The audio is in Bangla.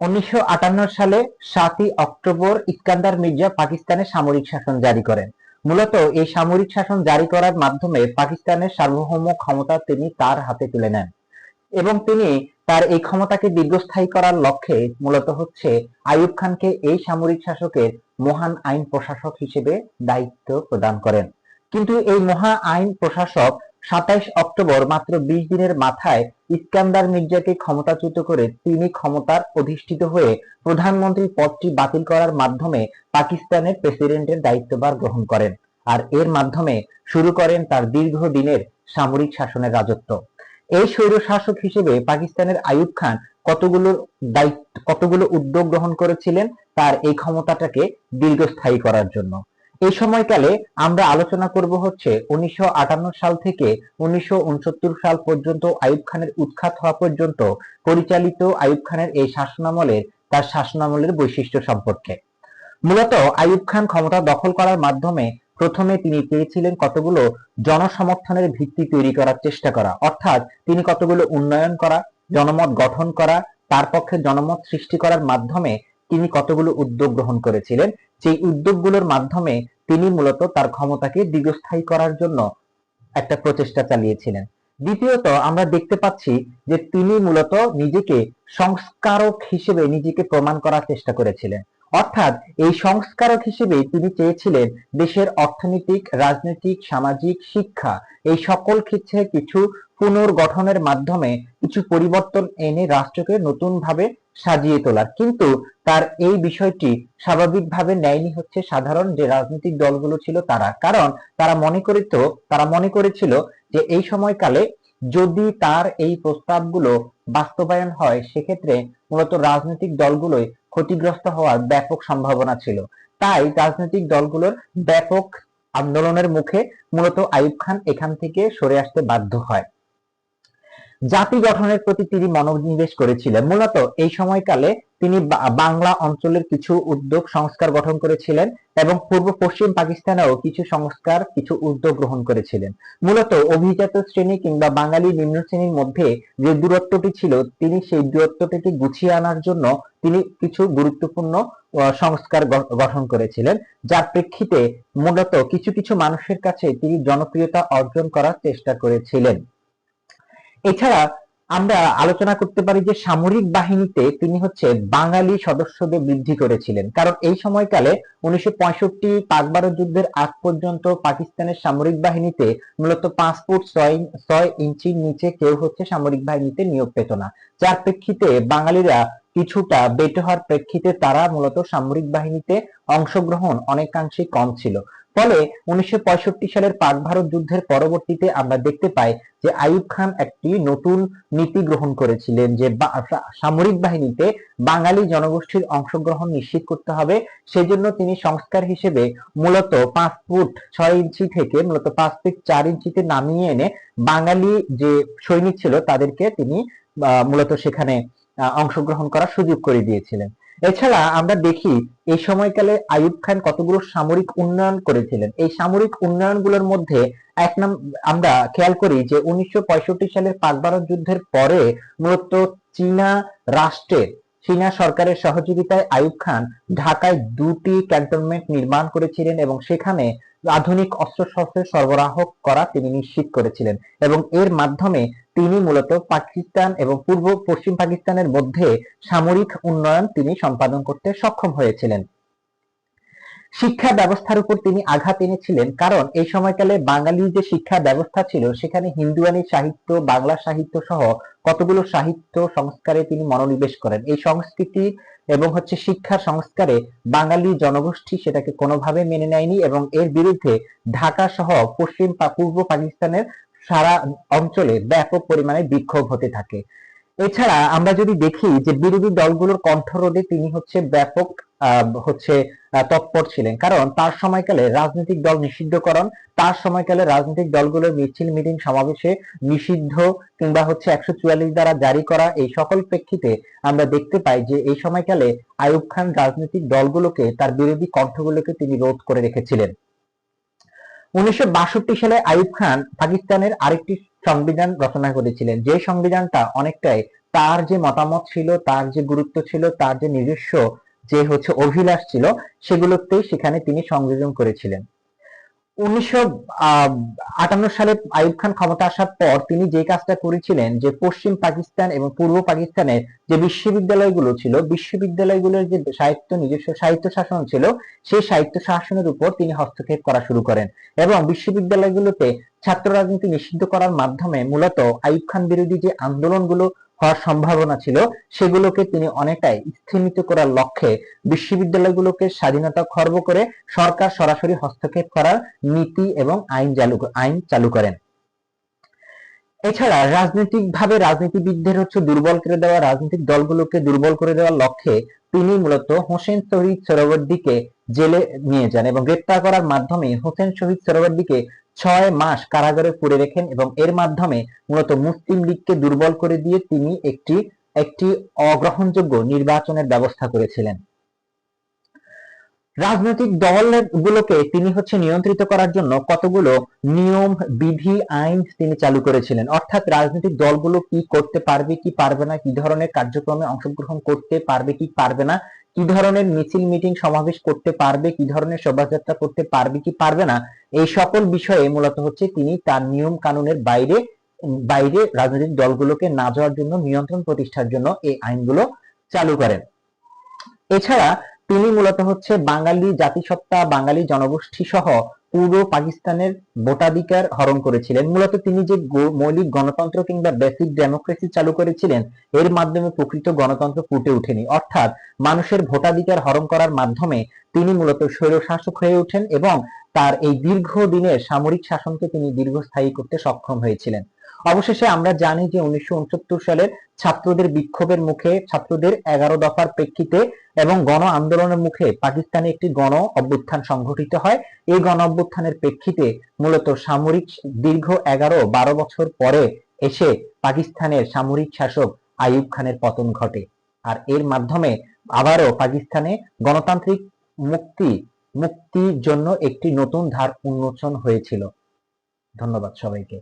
উনিশশো সালে সাতই অক্টোবর ইস্কান্দার মির্জা পাকিস্তানে সামরিক শাসন জারি করেন। মূলত এই সামরিক শাসন জারি করার মাধ্যমে পাকিস্তানের সার্বভৌম ক্ষমতা তিনি তার হাতে তুলে নেন এবং তিনি তার এই ক্ষমতাকে দীর্ঘস্থায়ী করার লক্ষ্যে মূলত হচ্ছে আইয়ুব খানকে এই সামরিক শাসকের মহান আইন প্রশাসক হিসেবে দায়িত্ব প্রদান করেন। কিন্তু এই মহা আইন প্রশাসক সাতাইশ অক্টোবর মাত্র বিশ দিনের মাথায় ইস্কান্দার মির্জাকে ক্ষমতাচ্যুত করে তিনি ক্ষমতার অধিষ্ঠিত হয়ে প্রধানমন্ত্রীর পদটি বাতিল করার মাধ্যমে পাকিস্তানের প্রেসিডেন্টের দায়িত্বভার গ্রহণ করেন আর এর মাধ্যমে শুরু করেন তার দীর্ঘদিনের সামরিক শাসনের রাজত্ব। এই স্বৈর শাসক হিসেবে পাকিস্তানের আইয়ুব খান কতগুলো দায়িত্ব, কতগুলো উদ্যোগ গ্রহণ করেছিলেন তার এই ক্ষমতাটাকে দীর্ঘস্থায়ী করার জন্য। এই সময়কালে আমরা আলোচনা করব হচ্ছে উনিশশো সাল থেকে উনিশশো উনসত্তর সাল পর্যন্ত আইয়ুব খানের উৎখাত হওয়া পর্যন্ত পরিচালিত আইয়ুব খানের এই শাসনামলের, তার শাসনামলের বৈশিষ্ট্য সম্পর্কে। মূলত আইয়ুব খান ক্ষমতা দখল করার মাধ্যমে প্রথমে তিনি পেয়েছিলেন কতগুলো জনসমর্থনের ভিত্তি তৈরি করার চেষ্টা করা। অর্থাৎ তিনি কতগুলো উন্নয়ন করা, জনমত গঠন করা, তার পক্ষে জনমত সৃষ্টি করার মাধ্যমে তিনি কতগুলো উদ্যোগ গ্রহণ করেছিলেন? সেই উদ্যোগগুলোর মাধ্যমে তিনি মূলত তার ক্ষমতাকে দীর্ঘস্থায়ী করার জন্য একটা প্রচেষ্টা চালিয়েছিলেন। দ্বিতীয়ত, আমরা দেখতে পাচ্ছি যে তিনি মূলত নিজেকে সংস্কারক হিসেবে নিজেকে প্রমাণ করার চেষ্টা করেছিলেন। অর্থাৎ এই সংস্কারক হিসেবে তিনি চেয়েছিলেন দেশের অর্থনৈতিক, রাজনৈতিক, সামাজিক, শিক্ষা এই সকল ক্ষেত্রে কিছু পুনর্গঠনের মাধ্যমে কিছু পরিবর্তন এনে রাষ্ট্রকে নতুনভাবে সাজিয়ে তোলার। কিন্তু তার এই বিষয়টি স্বাভাবিকভাবে নেয়নি হচ্ছে সাধারণ যে রাজনৈতিক দলগুলো ছিল তারা। কারণ তারা মনে করিত, তারা মনে করেছিল যে এই সময়কালে যদি তার এই প্রস্তাবগুলো বাস্তবায়ন হয়, সেক্ষেত্রে মূলত রাজনৈতিক দলগুলোই ক্ষতিগ্রস্ত হওয়ার ব্যাপক সম্ভাবনা ছিল। তাই রাজনৈতিক দলগুলোর ব্যাপক আন্দোলনের মুখে মূলত আইয়ুব খান এখান থেকে সরে আসতে বাধ্য হয়। জাতি গঠনের প্রতি তিনি মনোনিবেশ করেছিলেন। মূলত এই সময়কালে তিনি বাংলা অঞ্চলের কিছু উদ্যোগ, সংস্কার গঠন করেছিলেন এবং পূর্ব পশ্চিম পাকিস্তানেও কিছু সংস্কার, কিছু উদ্যোগ গ্রহণ করেছিলেন। মূলত অভিজাত শ্রেণি কিংবা বাঙালি নিম্ন শ্রেণির মধ্যে যে দূরত্বটি ছিল, তিনি সেই দূরত্বটিকে গুছিয়ে আনার জন্য তিনি কিছু গুরুত্বপূর্ণ সংস্কার গঠন করেছিলেন। যার প্রেক্ষিতে মূলত কিছু কিছু মানুষের কাছে তিনি জনপ্রিয়তা অর্জন করার চেষ্টা করেছিলেন। এছাড়া আমরা আলোচনা করতে পারি যে সামরিক বাহিনীতে তিনি হচ্ছে বাঙালি সদস্যদের বৃদ্ধি করেছিলেন। কারণ এই সময়কালে উনিশশো পঁয়ষট্টি পাকবারো যুদ্ধের আগ পর্যন্ত পাকিস্তানের সামরিক বাহিনীতে মূলত ফুট ছয় ছয় ইঞ্চির নিচে কেউ হচ্ছে সামরিক বাহিনীতে নিয়োগ পেত না। যার প্রেক্ষিতে বাঙালিরা কিছুটা বেটে হওয়ার প্রেক্ষিতে তারা মূলত সামরিক বাহিনীতে অংশগ্রহণ অনেকাংশেই কম ছিল। ফলে উনিশশো পঁয়ষট্টি সালের পাক ভারত যুদ্ধের পরবর্তীতে আমরা দেখতে পাই যে আইয়ুব খান একটি নতুন নীতি গ্রহণ করেছিলেন যে সামরিক বাহিনীতে বাঙালি জনগোষ্ঠীর অংশগ্রহণ নিশ্চিত করতে হবে। সেজন্য তিনি সংস্কার হিসেবে মূলত পাঁচ ফুট ছয় ইঞ্চি থেকে মূলত পাঁচ ফুট চার ইঞ্চিতে নামিয়ে এনে বাঙালি যে সৈনিক ছিল তাদেরকে তিনি মূলত সেখানে অংশগ্রহণ করার সুযোগ করে দিয়েছিলেন। এছাড়া আমরা দেখি এই সময়কালে আইয়ুব খান কতগুলো সামরিক উন্নয়ন করেছিলেন। এই সামরিক উন্নয়নগুলোর মধ্যে এক নাম, আমরা খেয়াল করি যে উনিশশো পঁয়ষট্টি সালের পাক ভারত যুদ্ধের পরে মূলত চীনা রাষ্ট্রের, চীনা সরকারের সহযোগিতায় আইয়ুব খান ঢাকায় দুটি ক্যান্টনমেন্ট নির্মাণ করেছিলেন এবং সেখানে আধুনিক অস্ত্রশস্ত্রের সরবরাহ করা তিনি নিশ্চিত করেছিলেন এবং এর মাধ্যমে তিনি মূলত পাকিস্তান এবং পূর্ব পশ্চিম পাকিস্তানের মধ্যে সামরিক উন্নয়ন তিনি সম্পাদন করতে সক্ষম হয়েছিলেন। শিক্ষা ব্যবস্থার উপর তিনি আঘাত এনেছিলেন। কারণ এই সময়কালে বাঙালি যে শিক্ষা ব্যবস্থা ছিল, সেখানে হিন্দুয়ানি সাহিত্য, বাংলা সাহিত্য সহ কতগুলো সাহিত্য সংস্কারে তিনি মনোনিবেশ করেন। এই সংস্কৃতি এবং হচ্ছে শিক্ষা সংস্কারে বাঙালি জনগোষ্ঠী সেটাকে কোনোভাবে মেনে নেয়নি এবং এর বিরুদ্ধে ঢাকা সহ পশ্চিম পূর্ব পাকিস্তানের সারা অঞ্চলে ব্যাপক পরিমাণে বিক্ষোভ হতে থাকে। এছাড়া আমরা যদি দেখি যে বিরোধী দলগুলোর কণ্ঠরোধে তিনি হচ্ছে ব্যাপক হচ্ছে তৎপর ছিলেন। কারণ তার সময়কালে রাজনৈতিক দল নিষিদ্ধকরণ, তার সময়কালে রাজনৈতিক দলগুলোর মিছিল, মিটিং, সমাবেশে নিষিদ্ধ কিংবা হচ্ছে একশো চুয়াল্লিশ দ্বারা জারি করা এই সকল প্রেক্ষিতে আমরা দেখতে পাই যে এই সময়কালে আয়ুব খান রাজনৈতিক দলগুলোকে, তার বিরোধী কণ্ঠগুলোকে তিনি রোধ করে রেখেছিলেন। উনিশশো বাষট্টি সালে আইয়ুব খান পাকিস্তানের আরেকটি সংবিধান রচনা করেছিলেন। যে সংবিধানটা অনেকটাই তার যে মতামত ছিল, তার যে গুরুত্ব ছিল, তার যে নিজস্ব যে হচ্ছে অভিলাষ ছিল, সেগুলোতেই সেখানে তিনি সংযোজন করেছিলেন। উনিশশো আটান্ন সালে আইয়ুব খান ক্ষমতা আসার পর তিনি যে কাজটা করেছিলেন, যে পশ্চিম পাকিস্তান এবং পূর্ব পাকিস্তানের যে বিশ্ববিদ্যালয়গুলো ছিল, বিশ্ববিদ্যালয়গুলোর যে সাহিত্য, নিজস্ব সাহিত্য শাসন ছিল, সেই সাহিত্য শাসনের উপর তিনি হস্তক্ষেপ করা শুরু করেন এবং বিশ্ববিদ্যালয়গুলোতে ছাত্র রাজনীতি নিষিদ্ধ করার মাধ্যমে মূলত আইয়ুব খান বিরোধী যে আন্দোলনগুলো হওয়ার সম্ভাবনা ছিল, সেগুলোকে তিনি অনেকটাই স্থিমিত করার লক্ষ্যে বিশ্ববিদ্যালয়গুলোকে স্বাধীনতা খর্ব করে সরকার সরাসরি হস্তক্ষেপ করার নীতি এবং আইন চালু আইন চালু করেন। এছাড়া রাজনৈতিকভাবে রাজনীতিবিদদের হচ্ছে দুর্বল করে দেওয়া, রাজনৈতিক দলগুলোকে দুর্বল করে দেওয়ার লক্ষ্যে তিনি মূলত হোসেন শহীদ সোহরাওয়ার্দীকে জেলে নিয়ে যান এবং গ্রেপ্তার করার মাধ্যমে হোসেন শহীদ সোহরাওয়ার্দীকে ছয় মাস কারাগারে পুরে রেখেন এবং এর মাধ্যমে মূলত মুসলিম লীগকে দুর্বল করে দিয়ে তিনি একটি একটি অগ্রহণযোগ্য নির্বাচনের ব্যবস্থা করেছিলেন। রাজনৈতিক দলগুলোকে তিনি হচ্ছে নিয়ন্ত্রিত করার জন্য কতগুলো নিয়ম, বিধি, আইন তিনি চালু করেছিলেন। অর্থাৎ রাজনৈতিক দলগুলো কি করতে পারবে, কি পারবে না, কি ধরনের কার্যক্রমে অংশগ্রহণ করতে পারবে, কি পারবে না কি ধরনের মিছিল মিটিং সমাবেশ করতে পারবে, কি ধরনের শোভাযাত্রা করতে পারবে কি পারবে না, এই সকল বিষয়ে মূলত হচ্ছে তিনি তার নিয়ম কানুনের বাইরে বাইরে রাজনৈতিক দলগুলোকে না যাওয়ার জন্য, নিয়ন্ত্রণ প্রতিষ্ঠার জন্য এই আইনগুলো চালু করেন। এছাড়া তিনি মূলত হচ্ছে বাঙালি জাতিসত্তা, বাঙালি জনগোষ্ঠী সহ পুরো পাকিস্তানের ভোটাধিকার হরণ করেছিলেন। মূলত তিনি যে মৌলিক গণতন্ত্র কিংবা বেসিক ডেমোক্রেসি চালু করেছিলেন, এর মাধ্যমে প্রকৃত গণতন্ত্র ফুটে ওঠেনি। অর্থাৎ মানুষের ভোটাধিকার হরণ করার মাধ্যমে তিনি মূলত স্বৈরশাসক হয়ে ওঠেন এবং তার এই দীর্ঘ দিনের সামরিক শাসনকে তিনি দীর্ঘস্থায়ী করতে সক্ষম হয়েছিলেন। অবশেষে আমরা জানি যে উনিশশো সালের ছাত্রদের বিক্ষোভের মুখে ছাত্রদের এগারো দফার প্রেক্ষিতে এবং গণ আন্দোলনের মুখে পাকিস্তানে একটি গণ অভ্যুত্থান সংঘটিত হয়। এই গণ অভ্যুত্থানের প্রেক্ষিতে মূলত সামরিক দীর্ঘ এগারো, বারো বছর পরে এসে পাকিস্তানের সামরিক শাসক আইয়ুব খানের পতন ঘটে। আর এর মাধ্যমে আবারও পাকিস্তানে গণতান্ত্রিক মুক্তি, মুক্তির জন্য একটি নতুন ধার উন্মোচন হয়েছিল। ধন্যবাদ সবাইকে।